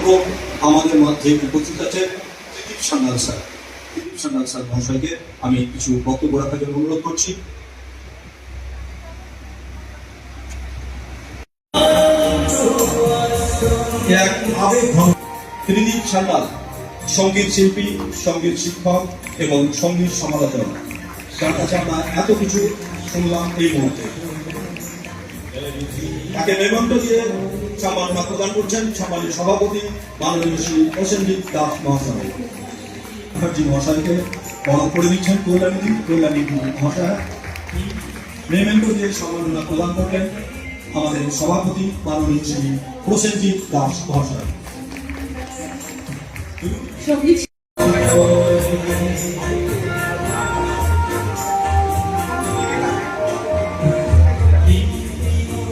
সর্বপ্রথম আমাদের মধ্যে উপস্থিত আছেন ত্রিদীপ সান্যাল স্যার। ত্রিদীপ সান্যাল স্যার মহাশয়কে আমি কিছু বক্তব্য রাখার জন্য অনুরোধ করছি। এক আবেগ ত্রিদীপ সান্যাল, সংগীত শিল্পী, সংগীত শিক্ষক এবং সংগীত সমালোচক। আমরা এত কিছু শুনলাম এই মুহূর্তে। তাকে মেমন্ত দিয়ে সম্মাননা প্রদান করছেন সম্মানীয় সভাপতি মাননীয় শ্রী প্রসেনজিৎ দাস মহাশয়। মুখার্জি মহাশয়কে বরণ করে দিচ্ছেন কল্যাণী কল্যাণী মহাশয়। মেমেন্টো দিয়ে সম্মাননা প্রদান করলেন আমাদের সভাপতি মাননীয় শ্রী প্রসেনজিৎ দাস মহাশয়।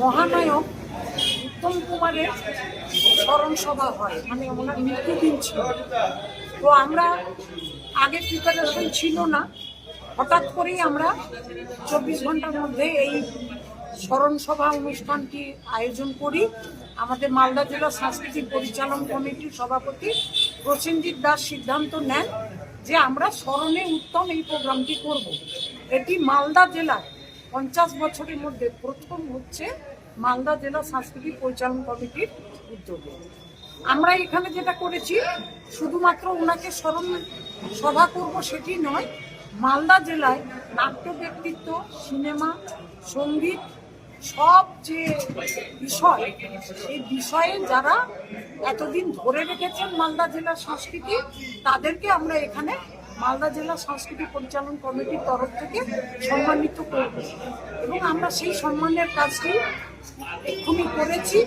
মহানায়ক উত্তম কুমারের স্মরণ সভা হয়। মানে ওনার মৃত্যুদিন ছিল। তো আমরা আগে প্রিপারেশন ছিল না। হঠাৎ করেই আমরা চব্বিশ ঘণ্টার মধ্যে এই স্মরণ সভা অনুষ্ঠানটি আয়োজন করি। আমাদের মালদা জেলা সাংস্কৃতিক পরিচালন কমিটির সভাপতি প্রসেনজিৎ দাস সিদ্ধান্ত নেন যে আমরা স্মরণে উত্তম এই প্রোগ্রামটি করব। এটি মালদা জেলার পঞ্চাশ বছরের মধ্যে প্রথম হচ্ছে মালদা জেলা সাংস্কৃতিক পরিচালন কমিটির উদ্যোগে। আমরা এখানে যেটা করেছি, শুধুমাত্র ওনাকে স্মরণ সভা করব সেটি নয়, মালদা জেলায় নাট্য ব্যক্তিত্ব, সিনেমা, সংগীত, সব যে বিষয়, এই বিষয়ে যারা এতদিন ধরে রেখেছেন মালদা জেলার সংস্কৃতি, তাদেরকে আমরা এখানে মালদা জেলা সাংস্কৃতিক পরিচালন কমিটির তরফ থেকে সম্মানিত করব। এবং আমরা সেই সম্মানের কাজটি এক্ষুনি করেছি।